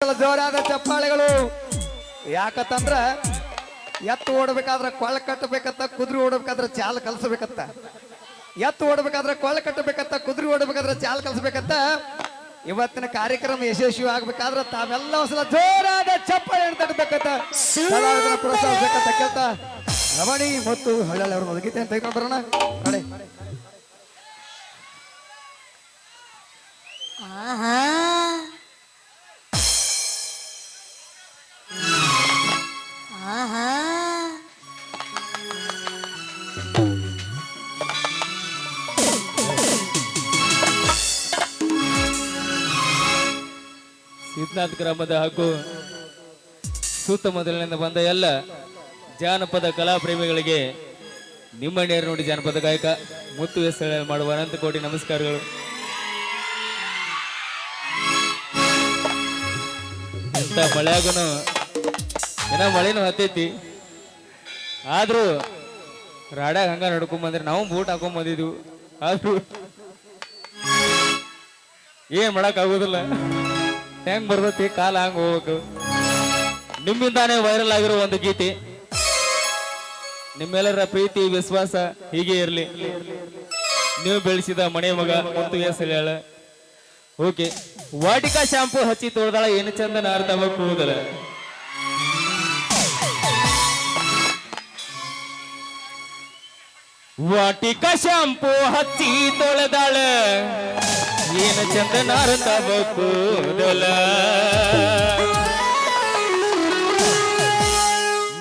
ಜೋರಾದ ಚಪ್ಪಾಳೆಗಳು. ಯಾಕತ್ತಂದ್ರ ಎತ್ತು ಓಡಬೇಕಾದ್ರ ಕೊಳ್ಳ ಕಟ್ಟಬೇಕತ್ತ ಕುದುರೆ ಓಡಬೇಕಾದ್ರ ಚಾಲ್ ಕಲಸಬೇಕತ್ತ ಎತ್ತು ಓಡಬೇಕಾದ್ರ ಕೊಳ್ಳ ಕಟ್ಟಬೇಕತ್ತ ಕುದುರೆ ಓಡಬೇಕಾದ್ರ ಚಾಲ್ ಕಲಸಬೇಕತ್ತ ಇವತ್ತಿನ ಕಾರ್ಯಕ್ರಮ ಯಶಸ್ವಿ ಆಗ್ಬೇಕಾದ್ರ ತಾವೆಲ್ಲ ಒಂದ್ಸಲ ಜೋರಾದ ಚಪ್ಪಾಳೆ ತಟ್ಟಬೇಕತ್ತ ಪ್ರೋತ್ಸಾಹಿಸಬೇಕಂತ ರಮಣಿ ಮತ್ತು ಹಳ್ಳಿ ಅವ್ರ ಒದಗಿತೆ ಅಂತ ಬರೋಣ. ನೋಡಿ. ಸಿದ್ಧನಾಥ್ ಗ್ರಾಮದ ಹಾಗೂ ಸುತ್ತಮುತ್ತಲಿನಿಂದ ಬಂದ ಎಲ್ಲ ಜಾನಪದ ಕಲಾ ಪ್ರೇಮಿಗಳಿಗೆ ನಿಮ್ಮ ನೇರ ನೋಡಿ ಜಾನಪದ ಗಾಯಕ ಮುತ್ತು ಎಸ್ ಮಾಡುವ ಅನಂತ ಕೋಟಿ ನಮಸ್ಕಾರಗಳು. ಎಂತ ಮಳೆಯಾಗನು? ಏನ ಮಳೆನೂ ಹತ್ತೈತಿ. ಆದ್ರೂ ರಾಡ್ಯಾಗ ಹಂಗ ನಡ್ಕೊಂಡ್ ಬಂದ್ರೆ ನಾವು ಬೂಟ್ ಹಾಕೊಂಡ್ ಬಂದಿದ್ವು. ಆದ್ರೂ ಏನ್ ಮಾಡಕ್ ಆಗುದಿಲ್ಲ. ಹೆಂಗ್ ಬರ್ತೈತಿ, ಕಾಲ ಹಂಗ ಹೋಗ್ಬೇಕು? ನಿಮ್ಮಿಂದಾನೇ ವೈರಲ್ ಆಗಿರೋ ಒಂದು ಗೀತೆ. ನಿಮ್ಮೆಲ್ಲರ ಪ್ರೀತಿ, ವಿಶ್ವಾಸ ಹೀಗೆ ಇರಲಿ. ನೀವು ಬೆಳೆಸಿದ ಮನೆ ಮಗ ಮತ್ತು ಹೇಳ್ಯಾಳ ಓಕೆ, ವಾಟಿಕಾ ಶಾಂಪೂ ಹಚ್ಚಿ ತೊಳ್ದಾಳ ಏನು ಚಂದ ನಾರ್ದವ ಕೂದಲ ವಾಟಿಕಾ ಶಾಂಪೂ ಹಚ್ಚಿ ತೊಳೆದಾಳ. ಏನು ಚಂದನಾರ ನಾರ್ದವ ಕೂದಲ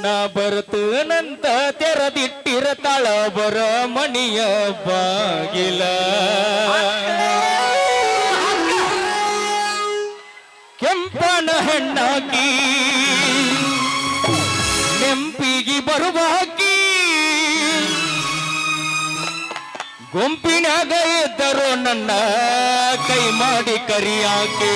ನಾ ಬರ್ತನಂತ ತೆರದಿಟ್ಟಿರತಾಳ ಬರ ಮಣಿಯ ಬಾಗಿಲ. ಕೆಂಪನ ಹೆಣ್ಣಾಕಿ ನೆಂಪಿಗಿ ಬರುವಾಕಿ ಗುಂಪಿನಾಗ ಇದ್ದರು ನನ್ನ ಕೈ ಮಾಡಿ ಕರಿಯಾಕೆ?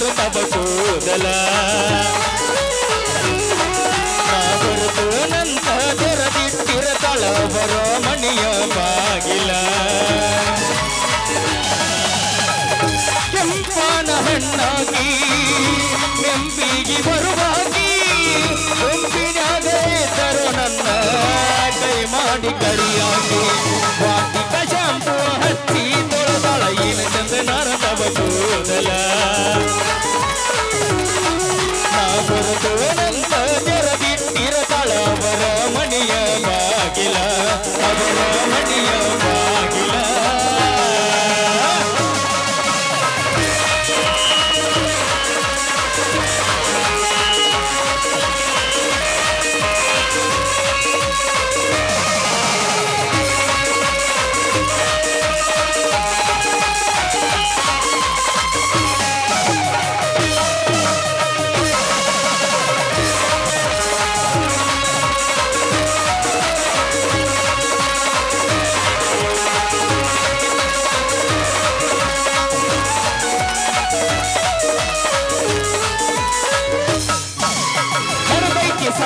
ತಬ ಕೂದಲ ನಾ ಬರುತ್ತು ನಂತ ತೆರದಿಟ್ಟಿರತಾಳ ಬರೋ ಮಣಿಯ ಬಾಗಿಲ. ಕೆಂಪನ ಹಣ್ಣಾಗಿ ನೆಂಪಿಗಿ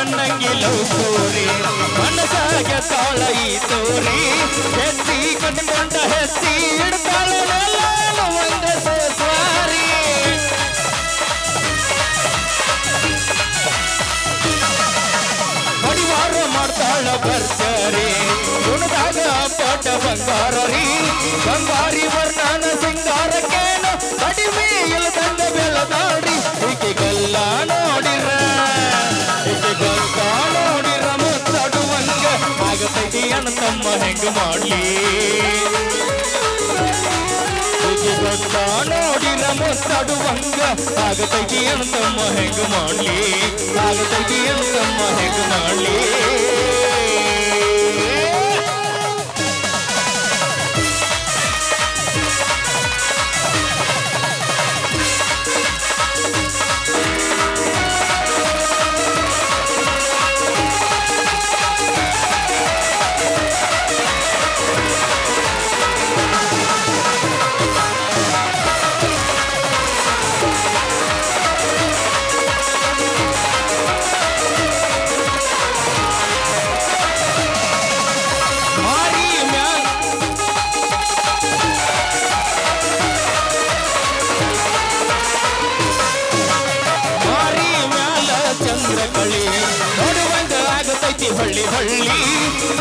ಸಣ್ಣಂಗಿ ಲವ್ ತೋರಿ ಮನಸಾಗ ತಾಳ ಈ ತೋರಿ. ಹೆತ್ತಿ ಕಟ್ಕೊಂಡ ಹೆಸಿ ಪರಿವಾರ ಪಾಟ ಬಂಗಾರ ರೀ ಬಂಗಾರಿ ವರ್ಣನ ಸಿಂಗಾರಕ್ಕೇನು ಕಡಿಮೆ ಇಲ್ಲದಂಗ ಬೆಳದಾಡಿ. ಈಕೆಗೆಲ್ಲ ಅಣ್ಣ ತಮ್ಮ ಹೆಂಗ ಮಾಡಲಿ? ಭಕ್ತ ನೋಡಿ ನಮಸ್ತಾಡುವಂಗ ಆಗತೈತಿ ಅಣ್ಣ ತಮ್ಮ ಹೆಂಗ ಮಾಡ್ಲಿ? ಆಗತೈತಿ ಅಣ್ಣ ತಮ್ಮ ಹೆಂಗ ಮಾಡ್ಲಿ?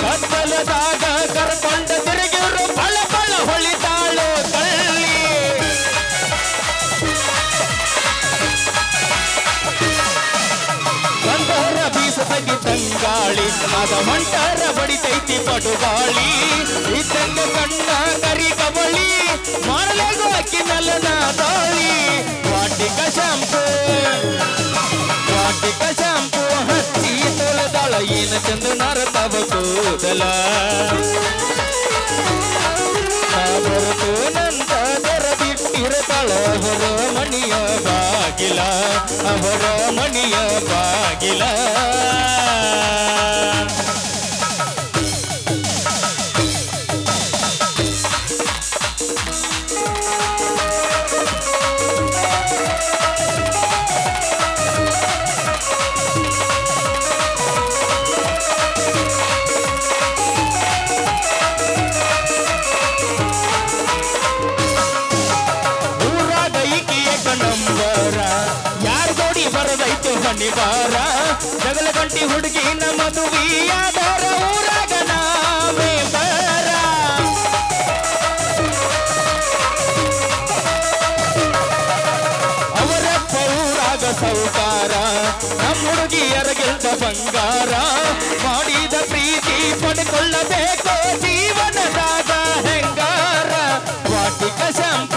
ಅಪ್ಪಲದಾಗ ಕರ್ಕೊಂಡ ತಿರುಗಿರು ಬಳ ಬಳ ಹೊಳಿತಾಳು ಕಳ್ಳಿ ಬಂದರ ಬೀಸತಗಿ ತಂಗಾಳಿ ಅದ ಮಂಟರ ಬಡಿತೈತಿ ಪಟುಗಾಳಿ ಇದ್ದಂಗ ಕಣ್ಣ ಕರಿ ಕಬಳಿ ಮಾಡಲೇಗೋ ಅಕ್ಕಿ ನಲ್ಲನ ದಾಳಿ ವಾಟಿಕ ಶಾಂಪು ವಾಟಿಕ ಶಾಂಪು ಹಚ್ಚಿ ತೊಳೆದಾಳ ಏನ ಚಂದ ನರತವ ಕೂದಲ ಹೊರತು ನಂತ ತೆರದಿಟ್ಟಿರತಾಳ ಅವರ ಮಣಿಯ ಬಾಗಿಲ ಅವರ ಮಣಿಯ ಬಾಗಿಲ ಹುಡುಗಿ ಹುಡುಗಿನ ಮದುವೆಯಾದರ ಊರಾಗ ನಾವೇ ಬರ. ಅವರ ಪೌರಾಗ ಸೌಕಾರ, ನಮ್ಮ ಹುಡುಗಿಯರ ಗೆಲ್ದ ಬಂಗಾರ. ಮಾಡಿದ ಪ್ರೀತಿ ಪಡ್ಕೊಳ್ಳಬೇಕು ಜೀವನದಾಗ ಹೆಂಗಾರ. ವಾಟಿಕ ಶಾಂಪು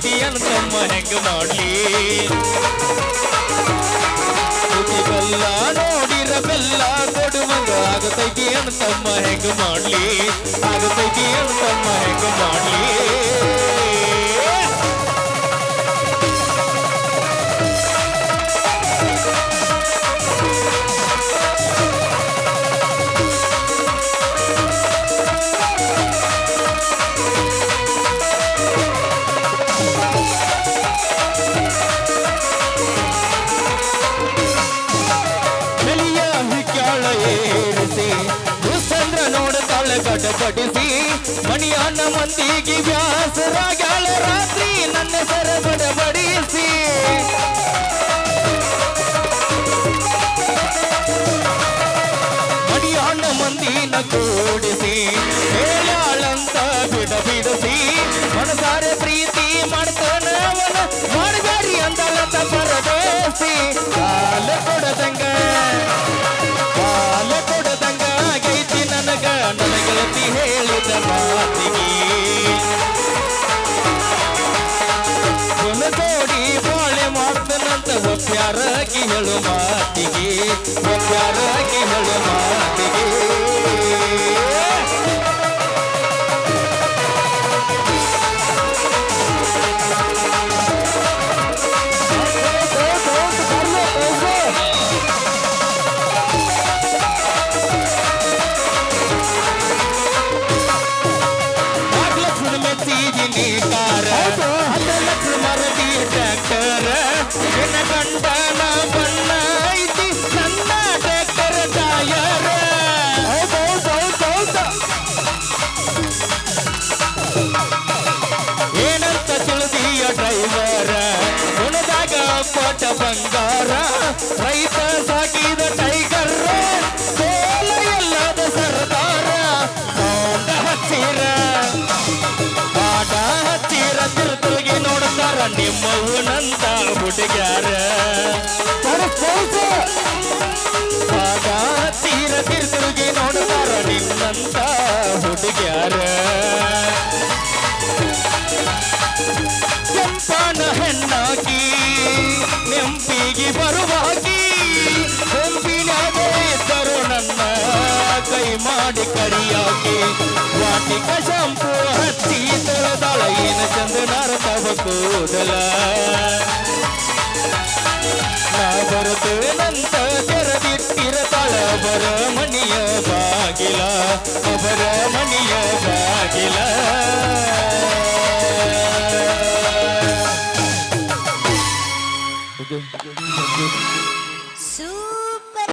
ಆಗತೈತಿ ಅನ್ಕಮ್ಮ ಹೆಂಗ ಮಾಡ್ಲಿ ಉಗಿಗೆಲ್ಲ ನೋಡಿರ ಬೆಲ್ಲ ಕೊಡುವಂಗ ಆಗತೈತಿ ಅನ್ಕಮ್ಮ ಹೆಂಗ ಮಾಡ್ಲಿ ಆಗತೈತಿ ಅನ್ಕಮ್ಮ ಹೆಂಗ ಮಾಡ್ಲಿ ಗಡಬಡಿಸಿ ಮಣಿಯನ್ನ ಮಂದಿಗೆ ವ್ಯಾಸರಾಗ್ಯಾಳ ರಾತ್ರಿ ನನ್ನ ಸರ ಬಡಬಡಿಸಿ ಮಣಿಯಣ್ಣ ಮಂದಿನ ಕೂಡಿಸಿ ಹೇಳಾಳಂತ ಬಿಡ ಬಿಡಿಸಿ ಮನಸಾರೆ ಪ್ರೀತಿ ಮಾಡ್ತಾನ ಅವನ ಮಾಡಬೇಡಿ ಅಂದಳಂತ ಪರದೇಸಿ ಕಾಲ ಕೊಡದಂಗ ಹೇಳಿದ ಮಾತಿಗೆ ಬಾಳೆ ಮಾಡ್ತಾನಂತ ಒಪ್ಪ್ಯಾರಾಗಿ ಹೇಳು ಮಾತಿಗೆ ಒಪ್ಪ್ಯಾರಾಗಿ ಹೇಳು ಮಾತಿಗೆ. ಬಂಗಾರ, ರೈತ ಸಾಕಿದ ಟೈಗರ್ ಸೋಲ ಎಲ್ಲದ ಸರ್ದಾರ ಸೌಂಡ ಹಚ್ಚಿರ ಪಾಠ ಹಚ್ಚಿರ ತಿರುತಿರುಗಿ ನೋಡ್ತಾರ ನಿಮ್ಮವನಂತ ಹುಡುಗ್ಯಾರ. ಪಾಠ ಹಚ್ಚಿರ ತಿರುತಿರುಗಿ ನೋಡ್ತಾರ ನಿಮ್ಮಂತ ಹುಡುಗ್ಯಾರ. ಮಾಡಿ ಕರಿಯಾಕಿ ವಾಟಿಕ ಶಾಂಪು ಹಚ್ಚಿ ತೊಳೆದಾಳ ಏನ ಚಂದ ನರತವ ಕೂದಲ ನಾ ಬರುತ್ತೇನಂತ ತೆರೆದಿಟ್ಟಿರತಾಳ ಅವರ ಮಣಿಯ ಬಾಗಿಲ ಅವರ ಮಣಿಯ ಬಾಗಿಲ ಸೂಪರ್